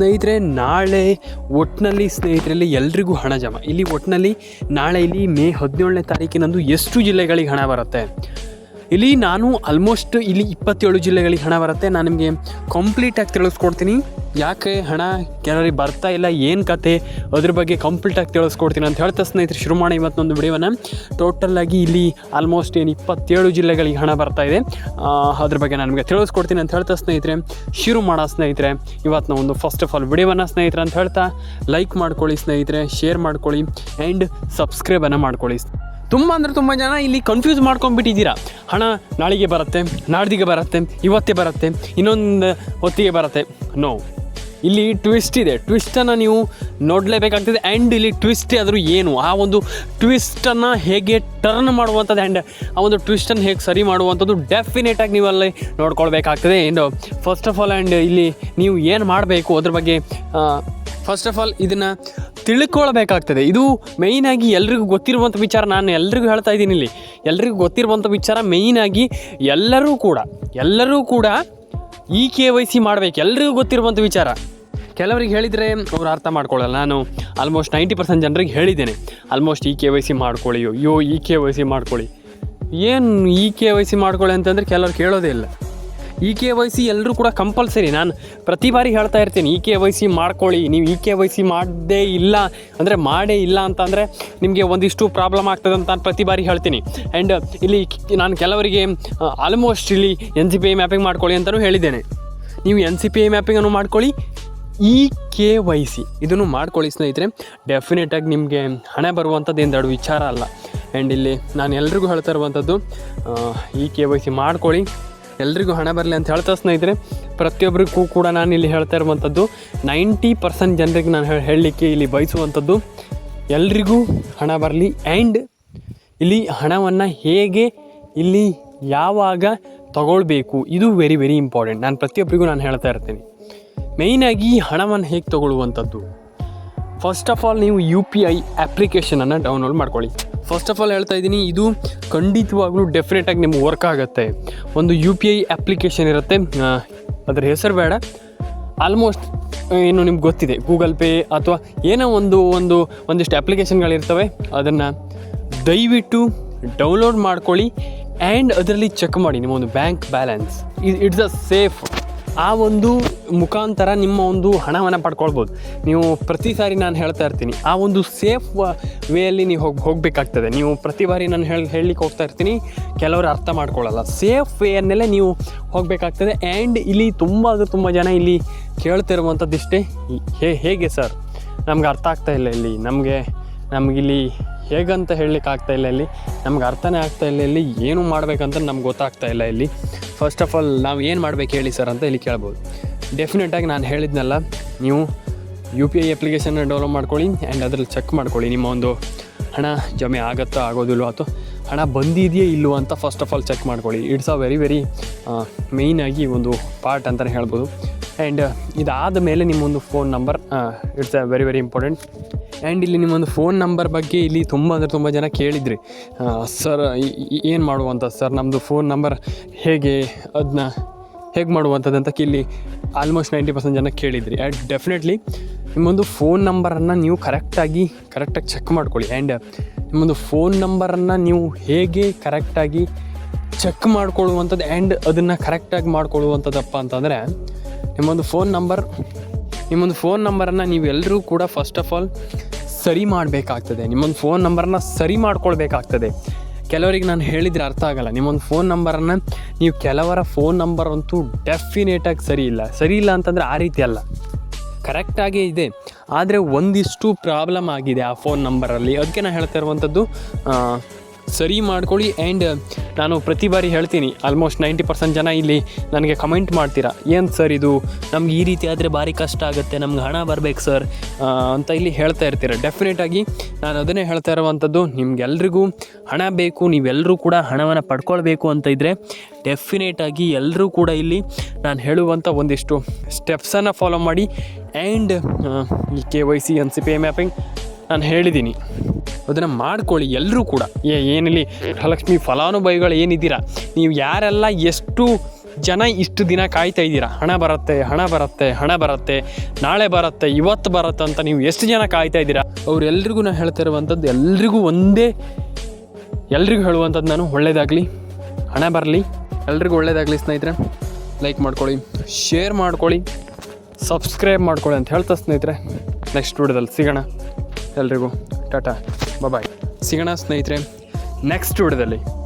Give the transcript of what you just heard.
ಸ್ನೇಹಿತರೆ, ನಾಳೆ ಒಟ್ಟಿನಲ್ಲಿ ಸ್ನೇಹಿತರಲ್ಲಿ ಎಲ್ರಿಗೂ ಹಣ ಜಮಾ. ಇಲ್ಲಿ ಒಟ್ಟಿನಲ್ಲಿ ನಾಳೆ ಇಲ್ಲಿ ಮೇ ಹದಿನೇಳನೇ ತಾರೀಕಿನಂದು ಎಷ್ಟು ಜಿಲ್ಲೆಗಳಿಗೆ ಹಣ ಬರುತ್ತೆ? ಇಲ್ಲಿ ನಾನು ಆಲ್ಮೋಸ್ಟ್ ಇಲ್ಲಿ ಇಪ್ಪತ್ತೇಳು ಜಿಲ್ಲೆಗಳಿಗೆ ಹಣ ಬರುತ್ತೆ. ನಾನು ನಿಮಗೆ ಕಂಪ್ಲೀಟಾಗಿ ತಿಳಿಸ್ಕೊಡ್ತೀನಿ. ಯಾಕೆ ಹಣ ಕೆಲವರಿಗೆ ಬರ್ತಾ ಇಲ್ಲ, ಏನು ಕತೆ, ಅದ್ರ ಬಗ್ಗೆ ಕಂಪ್ಲೀಟಾಗಿ ತಿಳಿಸ್ಕೊಡ್ತೀನಿ ಅಂತ ಹೇಳ್ತಾ ಸ್ನೇಹಿತರೆ ಶುರು ಮಾಡಿ ಇವತ್ತೊಂದು ವಿಡಿಯೋನ. ಟೋಟಲ್ಲಾಗಿ ಇಲ್ಲಿ ಆಲ್ಮೋಸ್ಟ್ ಏನು ಇಪ್ಪತ್ತೇಳು ಜಿಲ್ಲೆಗಳಿಗೆ ಹಣ ಬರ್ತಾ ಇದೆ. ಅದ್ರ ಬಗ್ಗೆ ನಾನು ನಿಮಗೆ ತಿಳಿಸ್ಕೊಡ್ತೀನಿ ಅಂತ ಹೇಳ್ತಾ ಸ್ನೇಹಿತರೆ. ಶುರು ಮಾಡೋ ಸ್ನೇಹಿತರೆ ಇವತ್ತು ಒಂದು ಫಸ್ಟ್ ಆಫ್ ಆಲ್ ವಿಡಿಯೋವನ್ನು ಸ್ನೇಹಿತರೆ ಅಂತ ಹೇಳ್ತಾ. ಲೈಕ್ ಮಾಡ್ಕೊಳ್ಳಿ ಸ್ನೇಹಿತರೆ ಶೇರ್ ಮಾಡ್ಕೊಳ್ಳಿ ಆ್ಯಂಡ್ ಸಬ್ಸ್ಕ್ರೈಬನ್ನು ಮಾಡ್ಕೊಳ್ಳಿ. ತುಂಬ ಅಂದರೆ ತುಂಬ ಜನ ಇಲ್ಲಿ ಕನ್ಫ್ಯೂಸ್ ಮಾಡ್ಕೊಂಡ್ಬಿಟ್ಟಿದ್ದೀರಾ. ಹಣ ನಾಳೆಗೆ ಬರುತ್ತೆ, ನಾಡ್ದಿಗೆ ಬರುತ್ತೆ, ಇವತ್ತೇ ಬರುತ್ತೆ, ಇನ್ನೊಂದು ಹೊತ್ತಿಗೆ ಬರುತ್ತೆ. ನೋ ಇಲ್ಲಿ ಟ್ವಿಸ್ಟ್ ಇದೆ. ಟ್ವಿಸ್ಟನ್ನು ನೀವು ನೋಡಲೇಬೇಕಾಗ್ತದೆ ಆ್ಯಂಡ್ ಇಲ್ಲಿ ಟ್ವಿಸ್ಟ್ ಆದರೂ ಏನು? ಆ ಒಂದು ಟ್ವಿಸ್ಟನ್ನು ಹೇಗೆ ಟರ್ನ್ ಮಾಡುವಂಥದ್ದು ಆ್ಯಂಡ್ ಆ ಒಂದು ಟ್ವಿಸ್ಟನ್ನು ಹೇಗೆ ಸರಿ ಮಾಡುವಂಥದ್ದು ಡೆಫಿನೆಟಾಗಿ ನೀವು ಅಲ್ಲಿ ನೋಡ್ಕೊಳ್ಬೇಕಾಗ್ತದೆ. And first of all and ಇಲ್ಲಿ ನೀವು ಏನು ಮಾಡಬೇಕು ಅದ್ರ ಬಗ್ಗೆ ಫಸ್ಟ್ ಆಫ್ ಆಲ್ ಇದನ್ನು ತಿಳ್ಕೊಳ್ಬೇಕಾಗ್ತದೆ. ಇದು ಮೇಯ್ನಾಗಿ ಎಲ್ರಿಗೂ ಗೊತ್ತಿರುವಂಥ ವಿಚಾರ ನಾನು ಎಲ್ರಿಗೂ ಹೇಳ್ತಾ ಇದ್ದೀನಿ ಇಲ್ಲಿ. ಎಲ್ರಿಗೂ ಗೊತ್ತಿರುವಂಥ ವಿಚಾರ ಮೇಯ್ನಾಗಿ ಎಲ್ಲರೂ ಕೂಡ ಎಲ್ಲರೂ ಕೂಡ ಈ ಕೆ ವೈ ಸಿ ಮಾಡಬೇಕು. ಎಲ್ರಿಗೂ ಗೊತ್ತಿರುವಂಥ ವಿಚಾರ. ಕೆಲವರಿಗೆ ಹೇಳಿದರೆ ಅವ್ರು ಅರ್ಥ ಮಾಡ್ಕೊಳ್ಳಲ್ಲ. ನಾನು ಆಲ್ಮೋಸ್ಟ್ ನೈಂಟಿ ಪರ್ಸೆಂಟ್ ಜನರಿಗೆ ಹೇಳಿದ್ದೇನೆ. ಆಲ್ಮೋಸ್ಟ್ ಈ ಕೆ ವೈ ಸಿ ಮಾಡ್ಕೊಳ್ಳಿ ಅಯ್ಯೋ ಇ ಕೆ ವೈ ಸಿ ಮಾಡ್ಕೊಳ್ಳಿ. ಏನು ಈ ಕೆ ವೈ ಸಿ ಮಾಡ್ಕೊಳ್ಳಿ ಅಂತಂದರೆ ಕೆಲವ್ರು ಕೇಳೋದೇ ಇಲ್ಲ. ಇ ಕೆ ವೈ ಸಿ ಎಲ್ಲರೂ ಕೂಡ ಕಂಪಲ್ಸರಿ, ನಾನು ಪ್ರತಿ ಬಾರಿ ಹೇಳ್ತಾ ಇರ್ತೀನಿ ಇ ಕೆ ವೈ ಸಿ ಮಾಡ್ಕೊಳ್ಳಿ, ನೀವು ಇ ಕೆ ವೈ ಸಿ ಮಾಡದೇ ಇಲ್ಲ ಅಂದರೆ ಮಾಡೇ ಇಲ್ಲ ಅಂತಂದರೆ ನಿಮಗೆ ಒಂದಿಷ್ಟು ಪ್ರಾಬ್ಲಮ್ ಆಗ್ತದೆ ಅಂತ ನಾನು ಪ್ರತಿ ಬಾರಿ ಹೇಳ್ತೀನಿ. ಆ್ಯಂಡ್ ಇಲ್ಲಿ ನಾನು ಕೆಲವರಿಗೆ ಆಲ್ಮೋಸ್ಟ್ ಇಲ್ಲಿ N C P I mapping ಮಾಡ್ಕೊಳ್ಳಿ ಅಂತಲೂ ಹೇಳಿದ್ದೇನೆ. ನೀವು ಎನ್ ಸಿ ಪಿ ಐ ಮ್ಯಾಪಿಂಗನ್ನು ಮಾಡ್ಕೊಳ್ಳಿ ಇ ಕೆ ವೈ ಸಿ ಇದನ್ನು ಮಾಡ್ಕೊಳ್ಳಿ ಸ್ನೇಹಿತರೆ. ಡೆಫಿನೆಟಾಗಿ ನಿಮಗೆ ಹಣ ಬರುವಂಥದ್ದು ದೊಡ್ಡ ವಿಚಾರ ಅಲ್ಲ. ಆ್ಯಂಡ್ ಇಲ್ಲಿ ನಾನು ಎಲ್ರಿಗೂ ಹೇಳ್ತಾ ಇರುವಂಥದ್ದು ಇ ಕೆ ವೈ ಸಿ ಮಾಡ್ಕೊಳ್ಳಿ. ಎಲ್ರಿಗೂ ಹಣ ಬರಲಿ ಅಂತ ಹೇಳ್ತಾ ಸ್ನೇಹಿತರೆ ಪ್ರತಿಯೊಬ್ಬರಿಗೂ ಕೂಡ ನಾನು ಇಲ್ಲಿ ಹೇಳ್ತಾ ಇರುವಂಥದ್ದು, ನೈಂಟಿ ಪರ್ಸೆಂಟ್ ಜನರಿಗೆ ನಾನು ಹೇಳ- ಹೇಳಲಿಕ್ಕೆ ಇಲ್ಲಿ ಬಯಸುವಂಥದ್ದು, ಎಲ್ರಿಗೂ ಹಣ ಬರಲಿ ಆ್ಯಂಡ್ ಇಲ್ಲಿ ಹಣವನ್ನು ಹೇಗೆ ಇಲ್ಲಿ ಯಾವಾಗ ತಗೊಳ್ಬೇಕು, ಇದು ವೆರಿ ವೆರಿ ಇಂಪಾರ್ಟೆಂಟ್ ನಾನು ಪ್ರತಿಯೊಬ್ಬರಿಗೂ ನಾನು ಹೇಳ್ತಾ ಇರ್ತೀನಿ. ಮೇಯ್ನಾಗಿ ಹಣವನ್ನು ಹೇಗೆ ತಗೊಳ್ಳುವಂಥದ್ದು? ಫಸ್ಟ್ ಆಫ್ ಆಲ್ ನೀವು ಯು ಪಿ ಐ ಆ್ಯಪ್ಲಿಕೇಶನನ್ನು ಡೌನ್ಲೋಡ್ ಮಾಡ್ಕೊಳ್ಳಿ. ಫಸ್ಟ್ ಆಫ್ ಆಲ್ ಹೇಳ್ತಾ ಇದ್ದೀನಿ, ಇದು ಖಂಡಿತವಾಗ್ಲೂ ಡೆಫಿನೆಟಾಗಿ ನಿಮ್ಗೆ ವರ್ಕ್ ಆಗುತ್ತೆ. ಒಂದು ಯು ಪಿ ಐ ಅಪ್ಲಿಕೇಶನ್ ಇರುತ್ತೆ. ಅದರ ಹೆಸರು ಬೇಡ. ಆಲ್ಮೋಸ್ಟ್ ಏನು ನಿಮ್ಗೆ ಗೊತ್ತಿದೆ ಗೂಗಲ್ ಪೇ ಅಥವಾ ಏನೋ ಒಂದು ಒಂದು, ಒಂದಿಷ್ಟು ಅಪ್ಲಿಕೇಶನ್ಗಳಿರ್ತವೆ ಅದನ್ನು ದಯವಿಟ್ಟು ಡೌನ್ಲೋಡ್ ಮಾಡ್ಕೊಳ್ಳಿ ಆ್ಯಂಡ್ ಅದರಲ್ಲಿ ಚೆಕ್ ಮಾಡಿ ನಿಮ್ಮ ಒಂದು bank balance it's a safe ಆ ಒಂದು ಮುಖಾಂತರ ನಿಮ್ಮ ಒಂದು ಹಣವನ್ನು ಪಡ್ಕೊಳ್ಬೋದು. ನೀವು ಪ್ರತಿ ಸಾರಿ ನಾನು ಹೇಳ್ತಾ ಇರ್ತೀನಿ, ಆ ಒಂದು ಸೇಫ್ ವೇಯಲ್ಲಿ ನೀವು ಹೋಗಿ, ಹೋಗಬೇಕಾಗ್ತದೆ. ನೀವು ಪ್ರತಿ ಬಾರಿ ನಾನು ಹೇಳಿ, ಹೇಳಲಿಕ್ಕೆ ಹೋಗ್ತಾ ಇರ್ತೀನಿ, ಕೆಲವರು ಅರ್ಥ ಮಾಡ್ಕೊಳ್ಳಲ್ಲ ಸೇಫ್ ವೇಯನ್ನೆಲ್ಲ ನೀವು ಹೋಗಬೇಕಾಗ್ತದೆ. ಆ್ಯಂಡ್ ಇಲ್ಲಿ ತುಂಬ ಅದು ತುಂಬ ಜನ ಇಲ್ಲಿ ಕೇಳ್ತಿರುವಂಥದ್ದು ಇಷ್ಟೇ. ಹೇ, ಹೇಗೆ ಸರ್ ನಮ್ಗೆ ಅರ್ಥ ಆಗ್ತಾ ಇಲ್ಲ ಇಲ್ಲಿ. ನಮಗೆ, ನಮಗಿಲ್ಲಿ ಹೇಗಂತ ಹೇಳಲಿಕ್ಕೆ ಆಗ್ತಾ ಇಲ್ಲ ಇಲ್ಲಿ. ನಮ್ಗೆ ಅರ್ಥನೇ ಆಗ್ತಾ ಇಲ್ಲ ಇಲ್ಲಿ. ಏನು ಮಾಡಬೇಕಂತ ನಮ್ಗೆ ಗೊತ್ತಾಗ್ತಾ ಇಲ್ಲ ಇಲ್ಲಿ. ಫಸ್ಟ್ ಆಫ್ ಆಲ್ ನಾವು ಏನು ಮಾಡ್ಬೇಕು ಹೇಳಿ ಸರ್ ಅಂತ ಇಲ್ಲಿ ಕೇಳ್ಬೋದು. ಡೆಫಿನೆಟಾಗಿ ನಾನು ಹೇಳಿದ್ನಲ್ಲ, ನೀವು ಯು ಪಿ ಐ ಅಪ್ಲಿಕೇಶನ್ನ ಡೌನ್ಲೋಡ್ ಮಾಡ್ಕೊಳ್ಳಿ ಆ್ಯಂಡ್ ಅದ್ರಲ್ಲಿ ಚೆಕ್ ಮಾಡ್ಕೊಳ್ಳಿ ನಿಮ್ಮ ಒಂದು ಹಣ ಜಮೆ ಆಗುತ್ತೋ ಆಗೋದಿಲ್ವ ಅಥವಾ ಹಣ ಬಂದಿದೆಯೇ ಇಲ್ಲವೋ ಅಂತ ಫಸ್ಟ್ ಆಫ್ ಆಲ್ ಚೆಕ್ ಮಾಡ್ಕೊಳ್ಳಿ. ಇಟ್ಸ್ ಅ ವೆರಿ ವೆರಿ ಮೇಯ್ನಾಗಿ ಒಂದು ಪಾರ್ಟ್ ಅಂತಲೇ ಹೇಳ್ಬೋದು. ಆ್ಯಂಡ್ ಇದಾದ ಮೇಲೆ ನಿಮ್ಮೊಂದು phone number it's a very very important and ಇಲ್ಲಿ ನಿಮ್ಮೊಂದು ಫೋನ್ ನಂಬರ್ ಬಗ್ಗೆ ಇಲ್ಲಿ ತುಂಬ ಅಂದರೆ ತುಂಬ ಜನ ಕೇಳಿದ್ರಿ ಸರ್ ಏನು ಮಾಡುವಂಥ ಸರ್ ನಮ್ಮದು ಫೋನ್ ನಂಬರ್ ಹೇಗೆ ಅದನ್ನ ಹೇಗೆ ಮಾಡುವಂಥದ್ದು ಅಂತ ಇಲ್ಲಿ ಆಲ್ಮೋಸ್ಟ್ ನೈಂಟಿ ಪರ್ಸೆಂಟ್ ಜನ ಕೇಳಿದ್ರಿ. ಆ್ಯಂಡ್ ಡೆಫಿನೆಟ್ಲಿ ನಿಮ್ಮೊಂದು ಫೋನ್ ನಂಬರನ್ನು ನೀವು ಕರೆಕ್ಟಾಗಿ ಕರೆಕ್ಟಾಗಿ ಚೆಕ್ ಮಾಡ್ಕೊಳ್ಳಿ. ಆ್ಯಂಡ್ ನಿಮ್ಮೊಂದು ಫೋನ್ ನಂಬರನ್ನು ನೀವು ಹೇಗೆ ಕರೆಕ್ಟಾಗಿ ಚೆಕ್ ಮಾಡ್ಕೊಳ್ಳುವಂಥದ್ದು ಆ್ಯಂಡ್ ಅದನ್ನು ಕರೆಕ್ಟಾಗಿ ಮಾಡ್ಕೊಳ್ಳುವಂಥದ್ದಪ್ಪ ಅಂತಂದರೆ ನಿಮ್ಮೊಂದು ಫೋನ್ ನಂಬರ್ ನಿಮ್ಮೊಂದು ಫೋನ್ ನಂಬರನ್ನು ನೀವೆಲ್ಲರೂ ಕೂಡ ಫಸ್ಟ್ ಆಫ್ ಆಲ್ ಸರಿ ಮಾಡಬೇಕಾಗ್ತದೆ. ನಿಮ್ಮೊಂದು ಫೋನ್ ನಂಬರನ್ನ ಸರಿ ಮಾಡ್ಕೊಳ್ಬೇಕಾಗ್ತದೆ. ಕೆಲವರಿಗೆ ನಾನು ಹೇಳಿದರೆ ಅರ್ಥ ಆಗಲ್ಲ. ನಿಮ್ಮೊಂದು ಫೋನ್ ನಂಬರನ್ನು ನೀವು ಕೆಲವರ ಫೋನ್ ನಂಬರ್ ಅಂತೂ ಡೆಫಿನೇಟಾಗಿ ಸರಿ ಇಲ್ಲ. ಸರಿ ಇಲ್ಲ ಅಂತಂದರೆ ಆ ರೀತಿ ಅಲ್ಲ. ಕರೆಕ್ಟಾಗೇ ಇದೆ. ಆದರೆ ಒಂದಿಷ್ಟು ಪ್ರಾಬ್ಲಮ್ ಆಗಿದೆ ಆ ಫೋನ್ ನಂಬರಲ್ಲಿ ಅದಕ್ಕೆ ನಾನು ಹೇಳ್ತಾ ಇರುವಂಥದ್ದು ಸರಿ ಮಾಡ್ಕೊಳ್ಳಿ ಆ್ಯಂಡ್ ನಾನು ಪ್ರತಿ ಬಾರಿ ಹೇಳ್ತೀನಿ ಆಲ್ಮೋಸ್ಟ್ ನೈಂಟಿ ಪರ್ಸೆಂಟ್ ಜನ ಇಲ್ಲಿ ನನಗೆ ಕಮೆಂಟ್ ಮಾಡ್ತೀರಾ, ಏನು ಸರ್ ಇದು? ನಮ್ಗೆ ಈ ರೀತಿ ಆದರೆ ಭಾರಿ ಕಷ್ಟ ಆಗುತ್ತೆ, ನಮ್ಗೆ ಹಣ ಬರಬೇಕು ಸರ್ ಅಂತ ಇಲ್ಲಿ ಹೇಳ್ತಾ ಇರ್ತೀರ. ಡೆಫಿನೆಟಾಗಿ ನಾನು ಅದನ್ನೇ ಹೇಳ್ತಾ ಇರುವಂಥದ್ದು ನಿಮ್ಗೆಲ್ರಿಗೂ ಹಣ ಬೇಕು ನೀವೆಲ್ಲರೂ ಕೂಡ ಹಣವನ್ನು ಪಡ್ಕೊಳ್ಬೇಕು ಅಂತ ಇದ್ದರೆ ಡೆಫಿನೆಟಾಗಿ ಎಲ್ಲರೂ ಕೂಡ ಇಲ್ಲಿ ನಾನು ಹೇಳುವಂಥ ಒಂದಿಷ್ಟು ಸ್ಟೆಪ್ಸನ್ನು ಫಾಲೋ ಮಾಡಿ ಆ್ಯಂಡ್ ಈ K Y C N C P mapping ನಾನು ಹೇಳಿದ್ದೀನಿ. ಅದನ್ನು ಮಾಡ್ಕೊಳ್ಳಿ ಎಲ್ಲರೂ ಕೂಡ. ಏ, ಏನಿಲ್ಲಿ ಗೃಹಲಕ್ಷ್ಮಿ ಫಲಾನುಭವಿಗಳು ಏನಿದ್ದೀರಾ? ನೀವು ಯಾರೆಲ್ಲ ಎಷ್ಟು ಜನ ಇಷ್ಟು ದಿನ ಕಾಯ್ತಾ ಇದ್ದೀರಾ? ಹಣ ಬರುತ್ತೆ ಹಣ ಬರುತ್ತೆ ಹಣ ಬರುತ್ತೆ, ನಾಳೆ ಬರುತ್ತೆ, ಇವತ್ತು ಬರುತ್ತೆ ಅಂತ ನೀವು ಎಷ್ಟು ಜನ ಕಾಯ್ತಾ ಇದ್ದೀರಾ? ಅವರೆಲ್ರಿಗೂ ನಾನು ಹೇಳ್ತಾ ಇರುವಂಥದ್ದು ಎಲ್ರಿಗೂ ಒಂದೇ, ಎಲ್ರಿಗೂ ಹೇಳುವಂಥದ್ದು ನಾನು ಒಳ್ಳೇದಾಗಲಿ, ಹಣ ಬರಲಿ, ಎಲ್ರಿಗೂ ಒಳ್ಳೇದಾಗಲಿ ಸ್ನೇಹಿತರೆ. ಲೈಕ್ ಮಾಡ್ಕೊಳ್ಳಿ ಶೇರ್ ಮಾಡ್ಕೊಳ್ಳಿ ಸಬ್ಸ್ಕ್ರೈಬ್ ಮಾಡ್ಕೊಳ್ಳಿ ಅಂತ ಹೇಳ್ತಾ ಸ್ನೇಹಿತರೆ. ನೆಕ್ಸ್ಟ್ ವಿಡಿಯೋದಲ್ಲಿ ಸಿಗೋಣ ಎಲ್ರಿಗೂ. ಟಾಟಾ ಬಾಯ್. ಸಿಗೋಣ ಸ್ನೇಹಿತರೆ ನೆಕ್ಸ್ಟ್ ವಿಡಿಯೋದಲ್ಲಿ.